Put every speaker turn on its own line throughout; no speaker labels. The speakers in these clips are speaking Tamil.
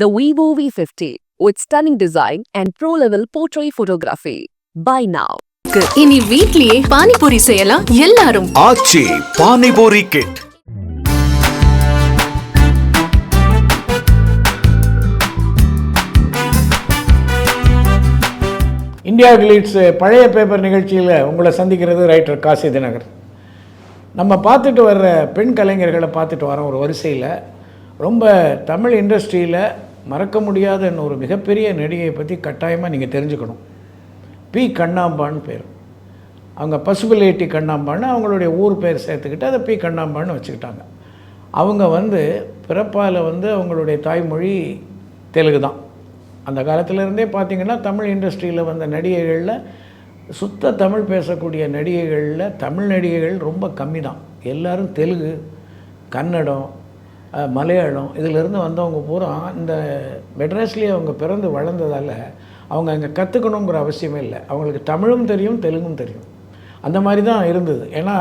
The Vivo V50 with stunning design and pro-level portrait photography. Buy now.
இனி வீட்லயே பானிபூரி செய்யலாம் எல்லாரும்
ஆச்சி பானிபூரி கிட்
இந்தியா கிளீட்ஸ் பழைய பேப்பர் நிகழ்ச்சியில் உங்களை சந்திக்கிறது ரைட்டர் காசி தினகர் நம்ம பார்த்துட்டு வர்ற பெண் கலைஞர்களை பார்த்துட்டு வரோம் ஒரு வரிசையில் ரொம்ப தமிழ் இண்டஸ்ட்ரியில் மறக்க முடியாத ஒரு மிகப்பெரிய நடிகையை பற்றி கட்டாயமாக நீங்கள் தெரிஞ்சுக்கணும். பி. கண்ணாம்பான்னு பேர். அவங்க பசுபிலேட்டி கண்ணாம்பான்னு அவங்களுடைய ஊர் பேர் சேர்த்துக்கிட்டு அதை பி. கண்ணாம்பான்னு வச்சுக்கிட்டாங்க. அவங்க வந்து பிறப்பால் வந்து அவங்களுடைய தாய்மொழி தெலுங்கு தான் அந்த காலத்திலேருந்தே பார்த்திங்கன்னா தமிழ் இண்டஸ்ட்ரியில் வந்த நடிகைகளில் சுத்த தமிழ் பேசக்கூடிய நடிகைகளில் தமிழ் நடிகைகள் ரொம்ப கம்மி தான் எல்லோரும் தெலுங்கு கன்னடம் மலையாளம் இதிலிருந்து வந்தவங்க பூரா இந்த மெட்ராஸ்லேயே அவங்க பிறந்து வளர்ந்ததால் அவங்க அங்கே கற்றுக்கணுங்கிற அவசியமே இல்லை. அவங்களுக்கு தமிழும் தெரியும் தெலுங்கும் தெரியும். அந்த மாதிரி தான் இருந்தது. ஏன்னா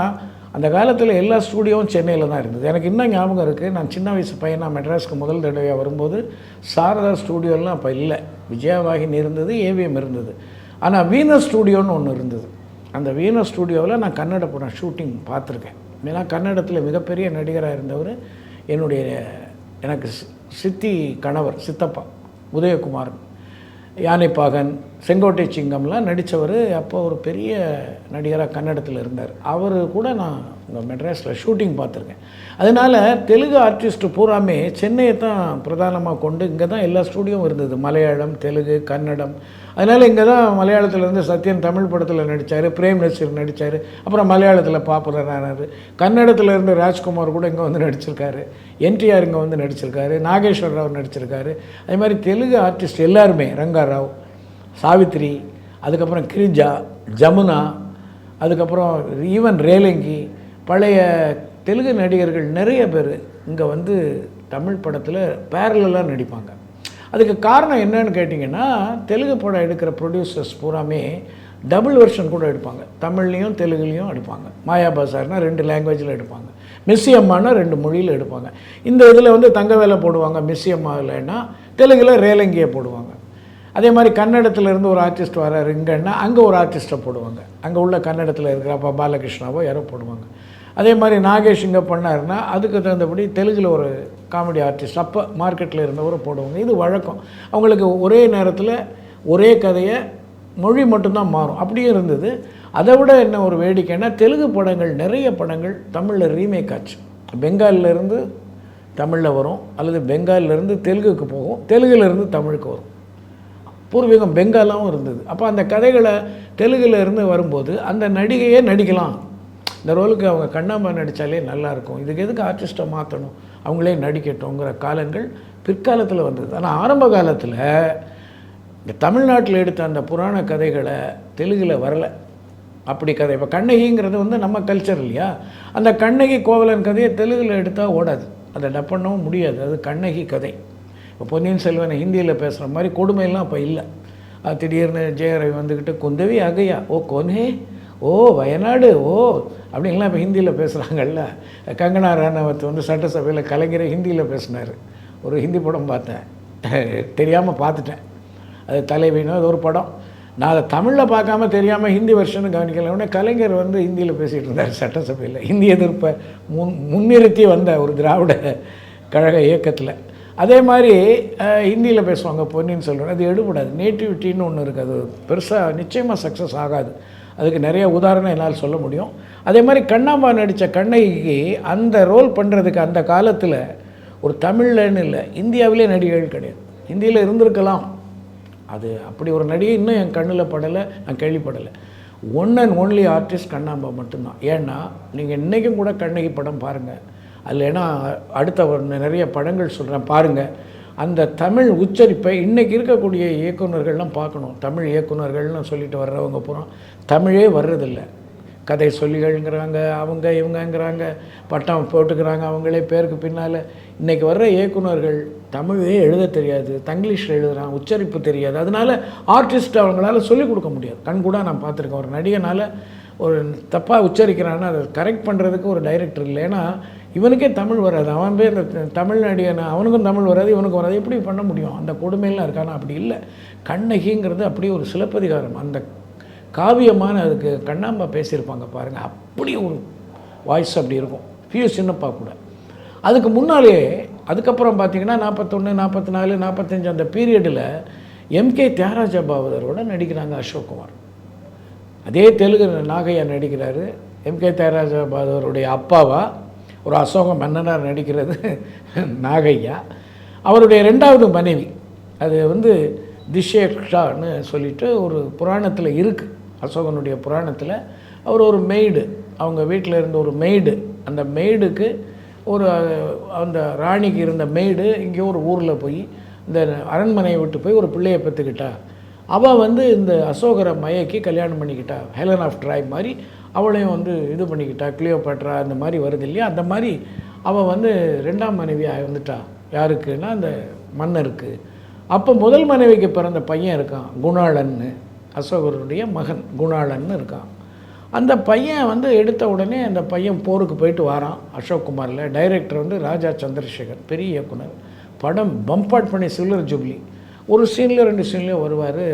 அந்த காலத்தில் எல்லா ஸ்டூடியோவும் சென்னையில் தான் இருந்தது. எனக்கு இன்னும் ஞாபகம் இருக்குது நான் சின்ன வயசு பையனாக மெட்ராஸ்க்கு முதல் தடவையாக வரும்போது சாரதா ஸ்டூடியோலாம் அப்போ இல்லை. விஜயவாகினி இருந்தது ஏவிஎம் இருந்தது. ஆனால் வீனஸ் ஸ்டூடியோன்னு ஒன்று இருந்தது. அந்த வீனஸ் ஸ்டூடியோவில் நான் கன்னட படம் ஷூட்டிங் பார்த்துருக்கேன். ஏன்னா கன்னடத்தில் மிகப்பெரிய நடிகராக இருந்தவர் என்னுடைய எனக்கு சி- சித்தி கணவர் சித்தப்பா உதயகுமார் யானைப்பாகன் செங்கோட்டை சிங்கம்லாம் நடித்தவர் அப்போ ஒரு பெரிய நடிகராக கன்னடத்தில் இருந்தார். அவர் கூட நான் இந்த மெட்ராஸில் ஷூட்டிங் பார்த்துருக்கேன். அதனால் தெலுங்கு ஆர்டிஸ்ட் பூராமே சென்னையை தான் பிரதானமாக கொண்டு இங்கே தான் எல்லா ஸ்டூடியோவும் இருந்தது. மலையாளம் தெலுங்கு கன்னடம். அதனால் இங்கே தான் மலையாளத்துலேருந்து சத்யன் தமிழ் படத்தில் நடித்தார் பிரேம் நசீர் நடித்தார் அப்புறம் மலையாளத்தில் பாப்புலர் ஆனார். கன்னடத்தில் இருந்து ராஜ்குமார் கூட இங்கே வந்து நடிச்சிருக்காரு. என்டிஆர் இங்கே வந்து நடிச்சிருக்காரு. நாகேஸ்வர் ராவ் நடிச்சிருக்காரு. அதே மாதிரி தெலுங்கு ஆர்டிஸ்ட் எல்லாருமே ரங்கா ராவ் சாவித்ரி அதுக்கப்புறம் கிரிஜா ஜமுனா அதுக்கப்புறம் ஈவன் ரேலங்கி பழைய தெலுங்கு நடிகர்கள் நிறைய பேர் இங்கே வந்து தமிழ் படத்தில் பேரலாக நடிப்பாங்க. அதுக்கு காரணம் என்னன்னு கேட்டிங்கன்னா தெலுங்கு படம் எடுக்கிற ப்ரொடியூசர்ஸ் பூராமே டபுள் வெர்ஷன் கூட எடுப்பாங்க. தமிழ்லேயும் தெலுங்குலேயும் எடுப்பாங்க. மாயா பசார்னால் ரெண்டு லாங்குவேஜில் எடுப்பாங்க. மிஸ்ஸி அம்மானா ரெண்டு மொழியில் எடுப்பாங்க. இந்த இதில் வந்து தங்க வேலை போடுவாங்க மிஸ்ஸி அம்மா இல்லைன்னா தெலுங்கில் ரேலங்கியை போடுவாங்க. அதே மாதிரி கன்னடத்துலேருந்து ஒரு ஆர்டிஸ்ட் வராரு இங்கன்னா அங்கே ஒரு ஆர்டிஸ்ட்டை போடுவாங்க. அங்கே உள்ள கன்னடத்தில் இருக்கிற அப்பா பாலகிருஷ்ணாவோ யாரோ போடுவாங்க. அதே மாதிரி நாகேஷ் இங்கே பண்ணாருன்னா அதுக்கு தகுந்தபடி தெலுங்கில் ஒரு காமெடி ஆர்டிஸ்ட் அப்போ மார்க்கெட்டில் இருந்தவரை போடுவாங்க. இது வழக்கம். அவங்களுக்கு ஒரே நேரத்தில் ஒரே கதையை மொழி மட்டும்தான் மாறும். அப்படியே இருந்தது. அதை விட என்ன ஒரு வேடிக்கைன்னா தெலுங்கு படங்கள் நிறைய படங்கள் தமிழில் ரீமேக் ஆச்சு. பெங்காலிலருந்து தமிழில் வரும் அல்லது பெங்கால்ல இருந்து தெலுங்குக்கு போகும் தெலுங்குலேருந்து தமிழுக்கு வரும். பூர்வீகம் பெங்காலாவும் இருந்தது. அப்போ அந்த கதைகளை தெலுங்கில் இருந்து வரும்போது அந்த நடிகையே நடிக்கலாம். இந்த ரோலுக்கு அவங்க கண்ணாம்பா நடித்தாலே நல்லாயிருக்கும். இதுக்கு எதுக்கு ஆர்டிஸ்ட்டை மாற்றணும் அவங்களே நடிக்கட்டும்ங்கிற காலங்கள் பிற்காலத்தில் வந்தது. ஆனால் ஆரம்ப காலத்தில் இந்த தமிழ்நாட்டில் எடுத்த அந்த புராண கதைகளை தெலுங்கில் வரலை. அப்படி கதை. இப்போ கண்ணகிங்கிறது வந்து நம்ம கல்ச்சர் இல்லையா? அந்த கண்ணகி கோவலன் கதையை தெலுங்கில் எடுத்தால் ஓடாது. அதை டப் பண்ணவும் முடியாது. அது கண்ணகி கதை. இப்போ பொன்னியின் செல்வனை ஹிந்தியில் பேசுகிற மாதிரி கொடுமையெல்லாம் அப்போ இல்லை. அது திடீர்னு ஜெயரவி வந்துக்கிட்டு குந்தவி அகையா? ஓ கொனே ஓ வயநாடு? ஓ அப்படின்லாம் இப்போ ஹிந்தியில் பேசுகிறாங்கல்ல கங்கனா ராணவத் வந்து சட்டசபையில் கலைஞரை ஹிந்தியில் பேசினார். ஒரு ஹிந்தி படம் பார்த்தேன். தெரியாமல் பார்த்துட்டேன். அது தலைவினோ அது ஒரு படம். நான் அதை தமிழில் பார்க்காம தெரியாமல் ஹிந்தி வருஷன்னு கவனிக்கல. உடனே கலைஞர் வந்து ஹிந்தியில் பேசிகிட்டு இருந்தார் சட்டசபையில். ஹிந்தி எதிர்ப்பை முன் முன்னிறுத்தி வந்த ஒரு திராவிட கழக இயக்கத்தில். அதே மாதிரி ஹிந்தியில் பேசுவாங்க பொன்னியின் சொல்கிறேன் அது எடுபடாது. நேட்டிவிட்டின்னு ஒன்று இருக்குது. அது பெருசாக நிச்சயமாக சக்ஸஸ் ஆகாது. அதுக்கு நிறைய உதாரணம் என்னால் சொல்ல முடியும். அதே மாதிரி கண்ணாம்பா நடித்த கண்ணகிக்கு அந்த ரோல் பண்ணுறதுக்கு அந்த காலத்தில் ஒரு தமிழ்லன்னு இல்லை இந்தியாவிலே நடிகைகள் கிடையாது. ஹிந்தியில் இருந்திருக்கலாம். அது அப்படி ஒரு நடிகை இன்னும் என் கண்ணில் படலை நான் கேள்விப்படலை. One and only artist Kannamba மட்டும்தான். ஏன்னா நீங்கள் இன்றைக்கும் கூட கண்ணகி படம் பாருங்கள் அதில் ஏன்னா அடுத்த நிறைய படங்கள் சொல்கிறேன் பாருங்கள் அந்த தமிழ் உச்சரிப்பை இன்றைக்கி இருக்கக்கூடிய இயக்குனர்கள்லாம் பார்க்கணும். தமிழ் இயக்குனர்கள்னு சொல்லிட்டு வர்றவங்க பூரா தமிழே வர்றதில்லை. கதை சொல்லிகள்ங்கிறாங்க அவங்க இவங்கங்கிறாங்க பட்டம் போட்டுக்கிறாங்க அவங்களே பேருக்கு பின்னால். இன்றைக்கி வர்ற இயக்குனர்கள் தமிழே எழுத தெரியாது தங்கிலீஷில் எழுதுகிறான் உச்சரிப்பு தெரியாது. அதனால் ஆர்டிஸ்ட் அவங்களால சொல்லிக் கொடுக்க முடியாது. கண் கூட நான் பார்த்துருக்கேன். ஒரு நடிகனால் ஒரு தப்பாக உச்சரிக்கிறான்னா அதை கரெக்ட் பண்ணுறதுக்கு ஒரு டைரக்டர் இல்லை. ஏன்னா இவனுக்கே தமிழ் வராது. அவன் பேர் இந்த தமிழ் நடிகன் அவனுக்கும் தமிழ் வராது இவனுக்கும் வராது. எப்படி பண்ண முடியும்? அந்த கொடுமையெல்லாம் இருக்கானா? அப்படி இல்லை. கண்ணகிங்கிறது அப்படியே ஒரு சிலப்பதிகாரம். அந்த காவியமான அதுக்கு கண்ணாம்பா பேசியிருப்பாங்க பாருங்கள் அப்படி ஒரு வாய்ஸ் அப்படி இருக்கும். பியூ சின்னப்பா கூட. அதுக்கு முன்னாலே அதுக்கப்புறம் பார்த்தீங்கன்னா நாற்பத்தொன்று நாற்பத்தி நாலு நாற்பத்தஞ்சு அந்த பீரியடில் எம்கே தியாகராஜ பாவதரோட நடிக்கிறாங்க அசோக்குமார் அதே தெலுங்கு நாகையா நடிக்கிறாரு. எம்கே தியாகராஜ பாவதருடைய அப்பாவா? ஒரு அசோக மன்னனார் நடிக்கிறது நாகையா. அவருடைய ரெண்டாவது மனைவி அது வந்து திஷேக்ஷான்னு சொல்லிட்டு ஒரு புராணத்தில் இருக்குது அசோகனுடைய புராணத்தில் அவர் ஒரு மெய்டு. அவங்க வீட்டில் இருந்த ஒரு மெய்டு. அந்த மெய்டுக்கு ஒரு அந்த ராணிக்கு இருந்த மெய்டு இங்கே ஒரு ஊரில் போய் இந்த அரண்மனையை விட்டு போய் ஒரு பிள்ளையை பெற்றுக்கிட்டா. அவள் வந்து இந்த அசோகரை மயக்கி கல்யாணம் பண்ணிக்கிட்டா ஹெலன் ஆஃப் ட்ராய் மாதிரி அவளையும் வந்து இது பண்ணிக்கிட்டா கிளியோபாட்ரா அந்த மாதிரி வருது இல்லையா? அந்த மாதிரி அவள் வந்து ரெண்டாம் மனைவியாக வந்துட்டா யாருக்குன்னா அந்த மன்னருக்கு. அப்போ முதல் மனைவிக்கு பிறந்த பையன் இருக்கான் குணாளன்னு. அசோகருடைய மகன் குணாளன்னு இருக்கான். அந்த பையன் வந்து எடுத்த உடனே அந்த பையன் போருக்கு போயிட்டு வரான் அசோக் குமாரில். டைரக்டர் வந்து ராஜா சந்திரசேகர் பெரிய இயக்குனர். படம் பம்பாட் பண்ணி சில்லர் ஜூப்ளி ஒரு சீனில் ரெண்டு சீன்லேயும் வருவார்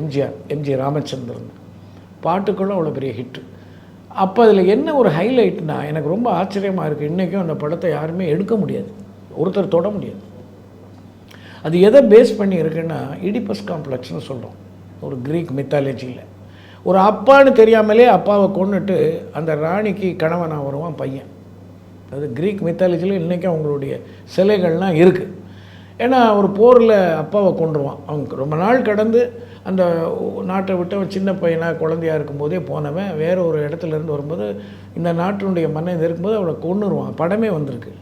எம்ஜிஆர் எம்ஜி ராமச்சந்திரன். பாட்டுக்களும் அவ்வளோ பெரிய ஹிட்டு. அப்போ அதில் என்ன ஒரு ஹைலைட்னா எனக்கு ரொம்ப ஆச்சரியமாக இருக்குது இன்றைக்கும் அந்த படத்தை யாருமே எடுக்க முடியாது. ஒருத்தர் தொட முடியாது. அது எதை பேஸ் பண்ணி இருக்குன்னா இடிபஸ் காம்ப்ளெக்ஸ்னு சொல்கிறோம் ஒரு க்ரீக் மித்தாலஜியில் ஒரு அப்பான்னு தெரியாமலே அப்பாவை கொண்டுட்டு அந்த ராணிக்கு கணவனாக வருவான் பையன். அது க்ரீக் மித்தாலஜியில் இன்றைக்கும் அவங்களுடைய சிலைகள்லாம் இருக்குது ஏன்னா ஒரு போரில் அப்பாவை கொண்டுருவான் அவங்க ரொம்ப நாள் கடந்து அந்த நாட்டை விட்டு அவன் சின்ன பையனாக குழந்தையாக இருக்கும்போதே போனவன் வேறு ஒரு இடத்துல இருந்து வரும்போது இந்த நாட்டினுடைய மன்னன் இருக்கும்போது அவளை கொண்டுருவான் படமே வந்திருக்கு.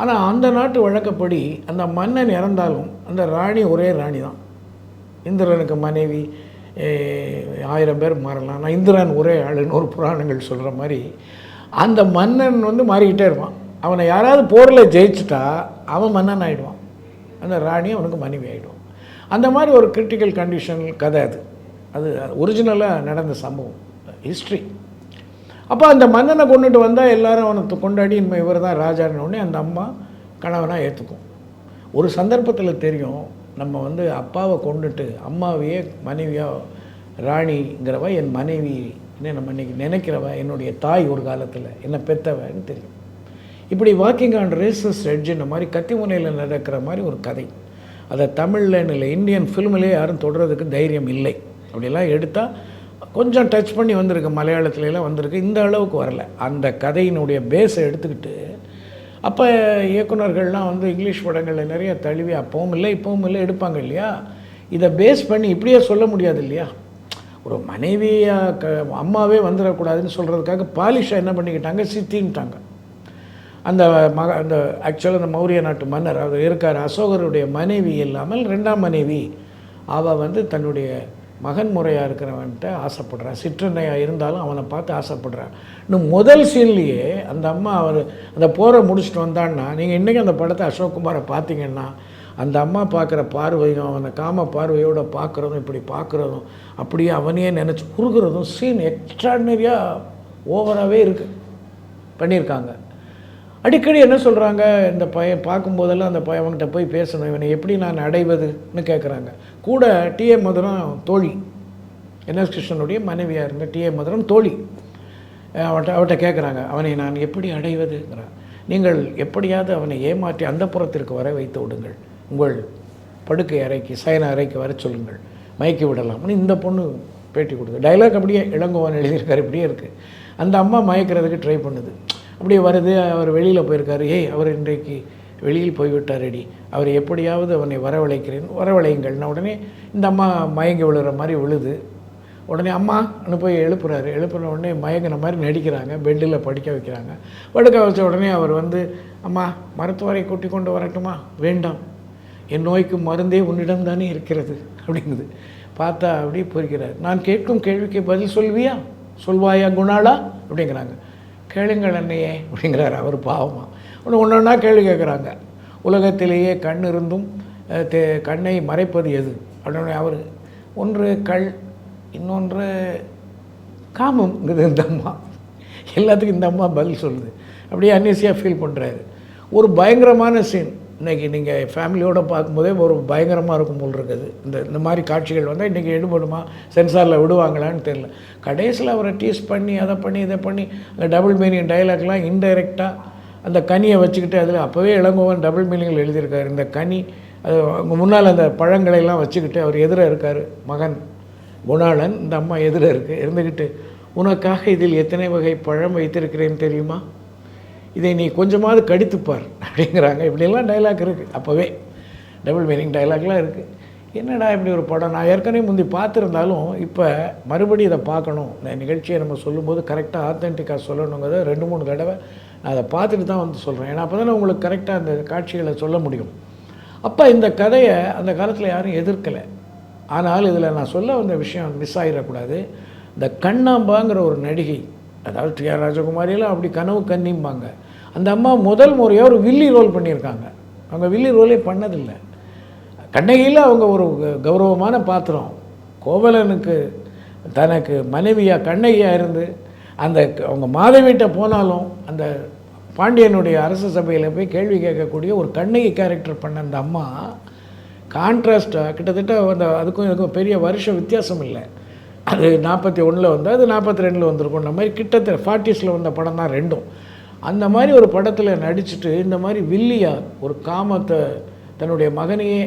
ஆனால் அந்த நாட்டு வழக்கப்படி அந்த மன்னன் இறந்தாலும் அந்த ராணி ஒரே ராணி தான். இந்திரனுக்கு மனைவி ஆயிரம் பேர் மாறலாம். ஆனால் இந்திரன் ஒரே ஆளுன்னு ஒரு புராணங்கள் சொல்கிற மாதிரி அந்த மன்னன் வந்து மாறிக்கிட்டே இருப்பான். அவனை யாராவது போரில் ஜெயிச்சிட்டா அவன் மன்னன் ஆகிடுவான் அந்த ராணி அவனுக்கு மனைவி ஆகிடும் அந்த மாதிரி ஒரு கிரிட்டிக்கல் கண்டிஷன் கதை அது. அது ஒரிஜினலாக நடந்த சம்பவம். ஹிஸ்ட்ரி அப்போ அந்த மன்னனை கொண்டுட்டு வந்தால் எல்லாரும் அவனை கொண்டாடி இனிமே இவர் தான் ராஜான்னு அந்த அம்மா கணவனாக ஏற்றுக்கும் ஒரு சந்தர்ப்பத்தில் தெரியும் நம்ம வந்து அப்பாவை கொண்டுட்டு அம்மாவையே மனைவியாக ராணிங்கிறவ என் மனைவி என்ன நம்ம இன்றைக்கி நினைக்கிறவ என்னுடைய தாய் ஒரு காலத்தில் என்னை பெத்தவன்னு தெரியும். இப்படி வாக்கிங் ஆன் ரேசஸ் எட்ஜுன்ற மாதிரி கத்திமுனையில் நடக்கிற மாதிரி ஒரு கதை. அதை தமிழில் இல்லை இந்தியன் ஃபில்ம்லேயே யாரும் தொடர்றதுக்கு தைரியம் இல்லை. அப்படிலாம் எடுத்தால் கொஞ்சம் டச் பண்ணி வந்திருக்கு மலையாளத்துலலாம் வந்திருக்கு இந்த அளவுக்கு வரல. அந்த கதையினுடைய பேஸை எடுத்துக்கிட்டு அப்போ இயக்குனர்கள்லாம் வந்து இங்கிலீஷ் படங்களில் நிறைய தழுவி அப்பவும் இல்லை இப்பவும் இல்லை எடுப்பாங்க இல்லையா? இதை பேஸ் பண்ணி இப்படியே சொல்ல முடியாது இல்லையா? ஒரு மனைவியாக க அம்மாவே வந்துடக்கூடாதுன்னு சொல்கிறதுக்காக பாலிஷாக என்ன பண்ணிக்கிட்டாங்க? சித்தின்ட்டாங்க. அந்த மக அந்த ஆக்சுவலாக அந்த மௌரிய நாட்டு மன்னர் அவர் இருக்கார். அசோகருடைய மனைவி இல்லாமல் ரெண்டாம் மனைவி. அவள் வந்து தன்னுடைய மகன் முறையாக இருக்கிறவன்ட்ட ஆசைப்படுறான் சிற்றன்னையாக இருந்தாலும் அவனை பார்த்து ஆசைப்படுறான் இன்னும் முதல் சீன்லேயே அந்த அம்மா அவர் அந்த போரை முடிச்சுட்டு வந்தான்னா நீங்கள் இன்றைக்கி அந்த படத்தை அசோக்குமாரை பார்த்தீங்கன்னா அந்த அம்மா பார்க்குற பார்வையும் அவனை காம பார்வையோட பார்க்குறதும் இப்படி பார்க்குறதும் அப்படியே அவனையே நினச்சி குறுகிறதும் சீன் எக்ஸ்ட்ராடினரியாக ஓவராகவே இருக்குது பண்ணியிருக்காங்க. அடிக்கடி என்ன சொல்கிறாங்க இந்த பையன் பார்க்கும்போதெல்லாம் அந்த பையன் அவன்கிட்ட போய் பேசணும். இவனை எப்படி நான் அடைவதுன்னு கேட்குறாங்க கூட டிஏ மதுரம் தோழி என்எஸ் கிருஷ்ணனுடைய மனைவியாக இருந்த டிஏ மதுரம் தோழி அவட்ட அவட்ட கேட்குறாங்க அவனை நான் எப்படி அடைவதுங்கிறான். நீங்கள் எப்படியாவது அவனை ஏமாற்றி அந்த புறத்திற்கு வர வைத்து விடுங்கள். உங்கள் படுக்கை அறைக்கு சயன அறைக்கு வர சொல்லுங்கள். மயக்கி விடலாம்னு இந்த பொண்ணு பேட்டி கொடுக்குது. டைலாக் அப்படியே இளங்கோவன் எழுதியிருக்காரு. இப்படியே இருக்குது அந்த அம்மா மயக்கிறதுக்கு ட்ரை பண்ணுது. அப்படியே வருது அவர் வெளியில் போயிருக்காரு. ஏய் அவர் இன்றைக்கு வெளியில் போய்விட்டாரடி. அவர் எப்படியாவது அவனை வரவழைக்கிறேன். வரவழையுங்கள்னா உடனே இந்த அம்மா மயங்கி விழுற மாதிரி விழுது. உடனே அம்மான்னு போய் எழுப்புறாரு. எழுப்புன உடனே மயங்கின மாதிரி நடிக்கிறாங்க. பெட்டில் படிக்க வைக்கிறாங்க. படுக்க வச்ச உடனே அவர் வந்து அம்மா மருத்துவரை கூட்டி கொண்டு வரட்டுமா? வேண்டாம். என் நோய்க்கு மருந்தே உன்னிடம் தானே இருக்கிறது. அப்படிங்குது. பார்த்தா அப்படியே போயிருக்கிறார். நான் கேட்கும் கேள்விக்கு பதில் சொல்வியா சொல்வாயா குணாளா? அப்படிங்கிறாங்க. கேளுங்கள் அண்ணையே அப்படிங்கிறார் அவர் பாவமாக ஒன்று ஒன்று ஒன்றா கேள்வி கேட்குறாங்க உலகத்திலேயே கண் இருந்தும் தே- கண்ணை மறைப்பது எது? அப்படின்னு அவர் ஒன்று கல் இன்னொன்று காமம்ங்கிறது இந்த அம்மா. எல்லாத்துக்கும் இந்த அம்மா பதில் சொல்லுது. அப்படியே அன்னீசியாக ஃபீல் பண்ணுறாரு ஒரு பயங்கரமான சீன் இன்றைக்கி நீங்கள் ஃபேமிலியோடு பார்க்கும்போதே ஒரு பயங்கரமாக இருக்கும் போல் இருக்குது. இந்த இந்த மாதிரி காட்சிகள் வந்தால் இன்றைக்கி எடுபடுமா? சென்சாரில் விடுவாங்களான்னு தெரில கடைசியில் அவரை டீஸ் பண்ணி அதை பண்ணி இதை பண்ணி அந்த டபுள் மீனிங் டைலாக்லாம் இன்டைரக்டாக அந்த கனியை வச்சுக்கிட்டு அதில் அப்போவே இளங்கோவன் டபுள் மீனிங்கில் எழுதியிருக்காரு. இந்த கனி அது அவங்க முன்னால் அந்த பழங்களையெல்லாம் வச்சுக்கிட்டு அவர் எதிர இருக்கார் மகன் குணாளன். இந்த அம்மா எதிர இருக்குது இருந்துக்கிட்டு உனக்காக இதில் எத்தனை வகை பழம் வைத்திருக்கிறேன்னு தெரியுமா? இதை நீ கொஞ்சமாவது கடித்துப்பார். அப்படிங்கிறாங்க. இப்படியெல்லாம் டைலாக் இருக்குது அப்போவே டபுள் மீனிங் டைலாக்லாம் இருக்குது என்னடா இப்படி ஒரு படம்? நான் ஏற்கனவே முந்தி பார்த்துருந்தாலும் இப்போ மறுபடியும் இதை பார்க்கணும். இந்த நிகழ்ச்சியை நம்ம சொல்லும்போது கரெக்டாக ஆத்தென்டிக்காக சொல்லணுங்கிறத ரெண்டு மூணு தடவை நான் அதை பார்த்துட்டு தான் வந்து சொல்கிறேன் ஏன்னா அப்போ தானே உங்களுக்கு கரெக்டாக அந்த காட்சிகளை சொல்ல முடியும். அப்போ இந்த கதையை அந்த காலத்தில் யாரும் எதிர்க்கலை. ஆனால் இதில் நான் சொல்ல வந்த விஷயம் மிஸ் ஆகிடக்கூடாது இந்த கண்ணாம்பாங்கிற ஒரு நடிகை அதாவது டி ஆர் ராஜகுமாரியெல்லாம் அப்படி கனவு கன்னிம்பாங்க அந்த அம்மா முதல் முறையாக ஒரு வில்லி ரோல் பண்ணியிருக்காங்க. அவங்க வில்லி ரோலே பண்ணதில்லை. கண்ணகியில் அவங்க ஒரு க- கௌரவமான பாத்திரம். கோவலனுக்கு தனக்கு மனைவியாக கண்ணகியாக இருந்து அந்த அவங்க மாதவீட்டை போனாலும் அந்த பாண்டியனுடைய அரச சபையில் போய் கேள்வி கேட்கக்கூடிய ஒரு கண்ணகி கேரக்டர் பண்ண அந்த அம்மா கான்ட்ராஸ்டாக கிட்டத்தட்ட அந்த அதுக்கும் இதுக்கும் பெரிய வருஷம் வித்தியாசம் இல்லை. அது நாற்பத்தி ஒன்றில் வந்து அது நாற்பத்தி ரெண்டில் வந்திருக்கும் இந்த மாதிரி கிட்டத்தட்ட ஃபார்ட்டிஸில் வந்த படம் தான் ரெண்டும். அந்த மாதிரி ஒரு படத்தில் நடிச்சுட்டு இந்த மாதிரி வில்லியா ஒரு காமத்தை தன்னுடைய மகனையே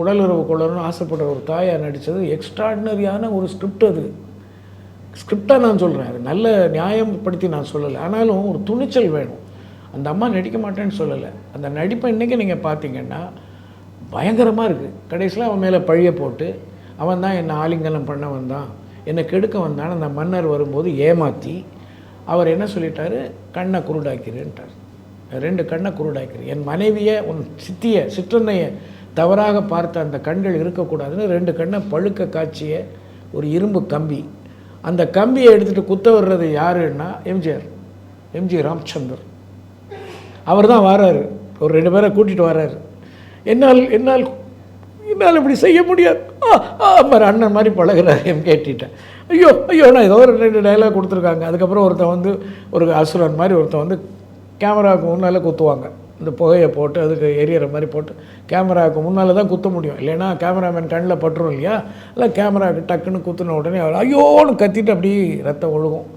உடலுறவு கொள்ளணும்னு ஆசைப்படுற ஒரு தாயாக நடித்தது எக்ஸ்ட்ராடினரியான ஒரு ஸ்கிரிப்ட் அது. ஸ்கிரிப்டாக நான் சொல்கிறேன் அது நல்ல நியாயப்படுத்தி நான் சொல்லலை. ஆனாலும் ஒரு துணிச்சல் வேணும். அந்த அம்மா நடிக்க மாட்டேன்னு சொல்லலை. அந்த நடிப்பை இன்றைக்கி நீங்கள் பார்த்தீங்கன்னா பயங்கரமாக இருக்குது கடைசியில் அவன் மேலே பழிய போட்டு அவன் தான் என்னை ஆலிங்கனம் பண்ண வந்தான் என்னை கெடுக்க வந்தான் அந்த மன்னர் வரும்போது ஏமாற்றி அவர் என்ன சொல்லிட்டாரு? கண்ணை குருடாக்கிறேன்ட்டார். ரெண்டு கண்ணை குருடாக்கிறேன். என் மனைவியை உன் சித்திய சிற்றன்னையை தவறாக பார்த்த அந்த கண்கள் இருக்கக்கூடாதுன்னு ரெண்டு கண்ணை பழுக்க காய்ச்சிய ஒரு இரும்பு கம்பி. அந்த கம்பியை எடுத்துகிட்டு குத்த வர்றது யாருன்னா எம்ஜிஆர். எம்ஜி ராம்சந்தர் அவர் தான் வராரு. ஒரு ரெண்டு பேரை கூட்டிகிட்டு வராரு. என்னால் என்னால் என்னால் இப்படி செய்ய முடியாது. ஆ ஆ மாதிரி அண்ணன் மாதிரி பழகுறாரு எம்கேட்டிட்ட ஐயோ ஐயோ நான் ஏதோ ஒரு ரெண்டு டைலாக் கொடுத்துருக்காங்க. அதுக்கப்புறம் ஒருத்தன் வந்து ஒரு அசுரன் மாதிரி ஒருத்தன் வந்து கேமராவுக்கு முன்னால் குத்துவாங்க. இந்த புகையை போட்டு அதுக்கு எரியற மாதிரி போட்டு கேமராவுக்கு முன்னால் தான் குத்த முடியும். இல்லைன்னா கேமராமேன் கண்ணில் பட்டுரும் இல்லையா? இல்லை கேமராவுக்கு டக்குன்னு குத்துன உடனே அவர் ஐயோன்னு கத்திட்டு அப்படியே ரத்தம் ஒழுகும்.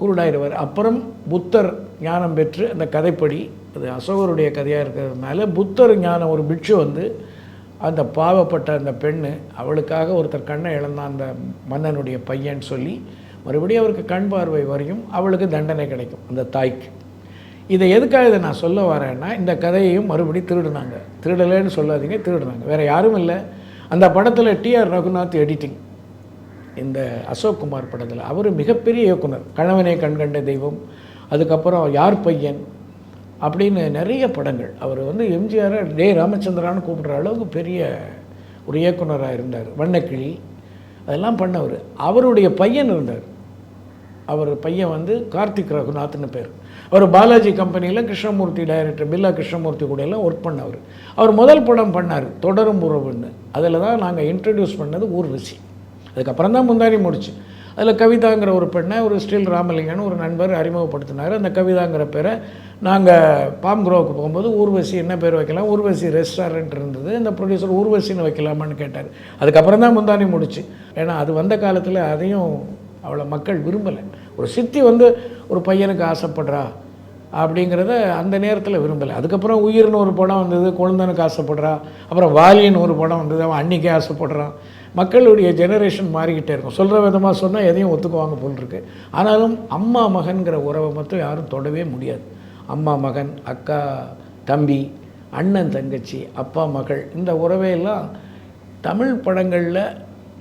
குருடாயிடுவார் அப்புறம் புத்தர் ஞானம் பெற்று அந்த கதைப்படி அது அசோகருடைய கதையாக இருக்கிறதுனால புத்தர் ஞானம் ஒரு பிட்சு வந்து அந்த பாவப்பட்ட அந்த பெண்ணு அவளுக்காக ஒருத்தர் கண்ணை இழந்தான் அந்த மன்னனுடைய பையன் சொல்லி மறுபடியும் அவருக்கு கண் பார்வை வரையும் அவளுக்கு தண்டனை கிடைக்கும் அந்த தாய்க்கு. இதை எதுக்காக இதை நான் சொல்ல வரேன்னா இந்த கதையையும் மறுபடியும் திருடுனாங்க. திருடலைன்னு சொல்லாதீங்க திருடுனாங்க. வேறு யாரும் இல்லை. அந்த படத்தில் டிஆர் ரகுநாத் எடிட்டிங் இந்த அசோக் குமார் படத்தில். அவர் மிகப்பெரிய இயக்குனர். கணவனே கண்கண்ட தெய்வம். அதுக்கப்புறம் யார் பையன்? அப்படின்னு நிறைய படங்கள். அவர் வந்து எம்ஜிஆரை டே ராமச்சந்திரான்னு கூப்பிட்ற அளவுக்கு பெரிய ஒரு இயக்குனராக இருந்தார். வண்ணக்கிளி. அதெல்லாம் பண்ணவர். அவருடைய பையன் இருந்தார். அவர் பையன் வந்து கார்த்திக் ரகுநாத்னு பேர். அவர் பாலாஜி கம்பெனியில் கிருஷ்ணமூர்த்தி டைரக்டர் பில்லா கிருஷ்ணமூர்த்தி கூட எல்லாம் ஒர்க் பண்ணவர். அவர் முதல் படம் பண்ணார் தொடரும் உறவுன்னு. அதில் தான் நாங்கள் இன்ட்ரடியூஸ் பண்ணது ஊர்வசி அதுக்கப்புறம் தான் முந்தாரி முடிச்சு. அதில் கவிதாங்கிற ஒரு பெண்ணை ஒரு ஸ்டீல் ராமலிங்கன்னு ஒரு நண்பர் அறிமுகப்படுத்தினார். அந்த கவிதாங்கிற பேரை நாங்கள் பாம் குரோவுக்கு போகும்போது ஊர்வசி என்ன பேர் வைக்கலாம்? ஊர்வசி ரெஸ்டாரண்ட் இருந்தது. இந்த ப்ரொடியூசர் ஊர்வசின்னு வைக்கலாமான்னு கேட்டார். அதுக்கப்புறம் தான் முந்தானி முடிச்சு. ஏன்னா அது வந்த காலத்தில் அதையும் அவ்வளோ மக்கள் விரும்பலை. ஒரு சித்தி வந்து ஒரு பையனுக்கு ஆசைப்படுறா அப்படிங்கிறத அந்த நேரத்தில் விரும்பலை. அதுக்கப்புறம் உயிர்னு ஒரு படம் வந்தது குழந்தனுக்கு ஆசைப்படுறா. அப்புறம் வாலின்னு ஒரு படம் வந்தது அவன் அன்னிக்கே ஆசைப்படுறான். மக்களுடைய ஜெனரேஷன் மாறிக்கிட்டே இருக்கும். சொல்கிற விதமாக சொன்னால் எதையும் ஒத்துக்குவாங்க போல் இருக்கு. ஆனாலும் அம்மா மகன்கிற உறவை மட்டும் யாரும் தொடவே முடியாது. அம்மா மகன் அக்கா தம்பி அண்ணன் தங்கச்சி அப்பா மகள் இந்த உறவையெல்லாம் தமிழ் படங்களில்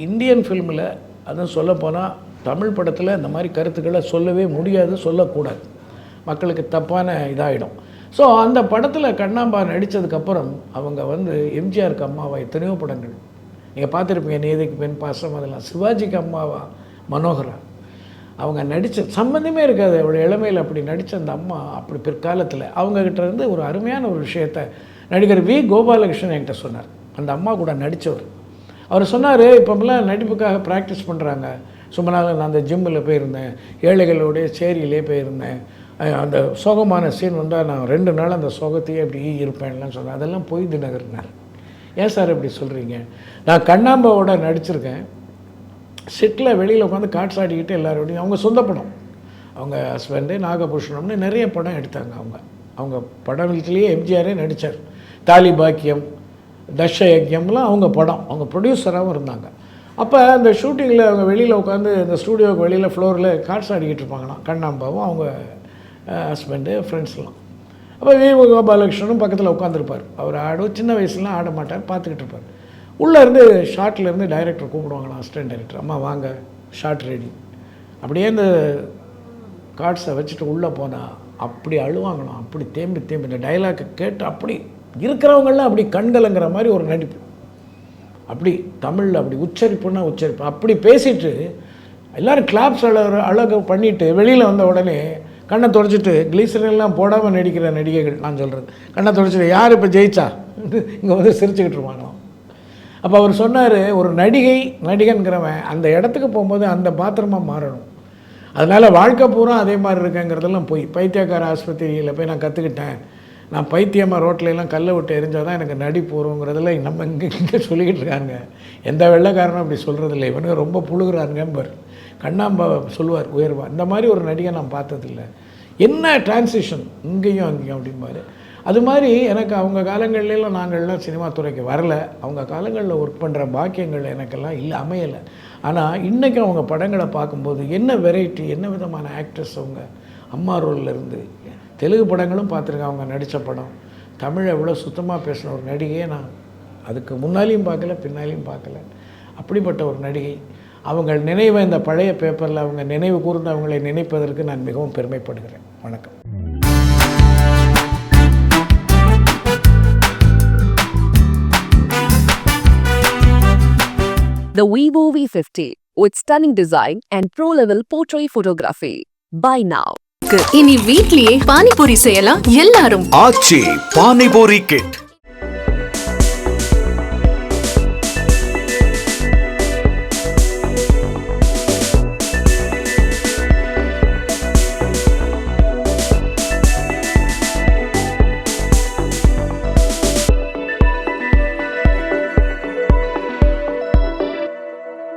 இந்தியன் ஃபில்மில் அதுவும் சொல்லப்போனால் தமிழ் படத்தில் இந்த மாதிரி கருத்துக்களை சொல்லவே முடியாது சொல்லக்கூடாது. மக்களுக்கு தப்பான இதாகிடும் ஸோ அந்த படத்தில் கண்ணாம்பா நடித்ததுக்கப்புறம் அவங்க வந்து எம்ஜிஆருக்கு அம்மாவா எத்தனையோ படங்கள். நீங்கள் பார்த்துருப்பீங்க நீதிக்கு பெண் பாசம் அதெல்லாம். சிவாஜிக்கு அம்மாவா? மனோகரா. அவங்க நடித்த சம்மந்தமே இருக்காது. அவள் இளமையில் அப்படி நடித்த அந்த அம்மா அப்படி பிற்காலத்தில் அவங்கக்கிட்ட இருந்து ஒரு அருமையான ஒரு விஷயத்தை நடிகர் வி. கோபாலகிருஷ்ணன் என்கிட்ட சொன்னார். அந்த அம்மா கூட நடித்தவர் அவர் சொன்னார் இப்போலாம் நடிப்புக்காக ப்ராக்டிஸ் பண்ணுறாங்க சும்மா நாள் நான் அந்த ஜிம்மில் போயிருந்தேன். ஏழைகளுடைய சேரியிலே போயிருந்தேன். அந்த சோகமான சீன் வந்தால் நான் ரெண்டு நாள் அந்த சோகத்தையே அப்படி இருப்பேன்லாம் சொன்னேன் அதெல்லாம் பொய் தினகர்னார். ஏன் சார் இப்படி சொல்கிறீங்க நான் கண்ணாம்பாவோட நடிச்சிருக்கேன். செட்டில் வெளியில் உட்காந்து காட்ஸ் ஆடிக்கிட்டு எல்லாரோடையும் அவங்க சொந்த படம். அவங்க ஹஸ்பண்டு நாகபூஷணம்னு நிறைய படம் எடுத்தாங்க அவங்க. அவங்க படத்துலேயே எம்ஜிஆரே நடித்தார் தாலி பாக்கியம் தஷ அவங்க படம். அவங்க ப்ரொடியூசராகவும் இருந்தாங்க. அப்போ அந்த ஷூட்டிங்கில் அவங்க வெளியில் உட்காந்து இந்த ஸ்டூடியோவுக்கு வெளியில் ஃப்ளோரில் காட்ஸ் ஆடிக்கிட்டு இருப்பாங்களாம். கண்ணாம்பாவும் அவங்க ஹஸ்பண்டு ஃப்ரெண்ட்ஸ்லாம் அப்போ வி. கோபாலகிருஷ்ணனும் பக்கத்தில் உட்காந்துருப்பார் அவர் ஆடும் சின்ன வயசுலாம் ஆட மாட்டார் பார்த்துக்கிட்டு இருப்பார். உள்ளே இருந்து டைரக்டர் கூப்பிடுவாங்களாம் அசிஸ்டன்ட் டைரக்டர் அம்மா வாங்க ஷார்ட் ரெடி அப்படியே இந்த கார்ட்ஸை வச்சுட்டு உள்ளே போனால் அப்படி அழுவாங்களாம் அப்படி தேம்பி தேம்பி. இந்த டைலாக்கை கேட்டு அப்படி இருக்கிறவங்களாம் அப்படி கண்கலங்கிற மாதிரி ஒரு நடிப்பு. அப்படி தமிழில் அப்படி உச்சரிப்புன்னா உச்சரிப்பு. அப்படி பேசிட்டு எல்லாரும் கிளாப்ஸ் அழ அழகு பண்ணிவிட்டு வெளியில் வந்த உடனே கண்ணை தொடச்சிட்டு கிளீசரெல்லாம் எல்லாம் போடாமல் நடிக்கிற நடிகைகள் நான் சொல்கிறது கண்ணை தொடச்சிட்டு யார் இப்போ ஜெயிச்சா? இங்கே வந்து சிரிச்சுக்கிட்டு இருப்பாங்களாம். அப்போ அவர் சொன்னார் ஒரு நடிகை நடிகன்கிறவன் அந்த இடத்துக்கு போகும்போது அந்த பாத்திரமாக மாறணும். அதனால் வாழ்க்கை பூரா அதே மாதிரி இருக்கேங்கிறதெல்லாம் போய் பைத்தியக்கார ஆஸ்பத்திரியில் போய் நான் கற்றுக்கிட்டேன் நான் பைத்தியமாக ரோட்லையெல்லாம் கல்லை விட்டு எரிஞ்சால் தான் எனக்கு நடி போகிறோங்கிறதுல நம்ம இங்கே இங்கே சொல்லிக்கிட்டு இருக்காங்க. எந்த வெள்ளைக்காரனும் அப்படி சொல்கிறதில்ல இவனுங்க ரொம்ப புழுகிறாருங்கம்பார் கண்ணாம்பா சொல்லுவார் உயர்வா. இந்த மாதிரி ஒரு நடிகை நான் பார்த்ததில்ல. என்ன டிரான்சிஷன் இங்கேயும் அங்கேயும் அப்படிம்பாரு. அது மாதிரி எனக்கு அவங்க காலங்கள்லாம் நாங்கள்லாம் சினிமா துறைக்கு வரல. அவங்க காலங்களில் ஒர்க் பண்ணுற பாக்கியங்கள் எனக்கெல்லாம் இல்லை அமையலை. ஆனால் இன்றைக்கி அவங்க படங்களை பார்க்கும்போது என்ன வெரைட்டி என்ன விதமான ஆக்ட்ரஸ் அவங்க? அம்மா ரோல்லேருந்து தெலுங்கு படங்களும் பார்த்துருக்கேன் அவங்க நடித்த படம். தமிழை எவ்வளோ சுத்தமாக பேசின ஒரு நடிகையை நான். அதுக்கு முன்னாலேயும் பார்க்கல பின்னாலேயும் பார்க்கல. அப்படிப்பட்ட ஒரு நடிகை. அவங்கள் நினைவை இந்த பழைய பேப்பரில் அவங்க நினைவு கூர்ந்து அவங்களை நினைப்பதற்கு நான் மிகவும் பெருமைப்படுகிறேன் வணக்கம்
The Vivo V50 with stunning design and pro-level portrait photography. Buy now.
இனி வீட்லயே பானிபூரி செய்யலாம் எல்லாரும்
ஆச்சி பானிபூரி கிட்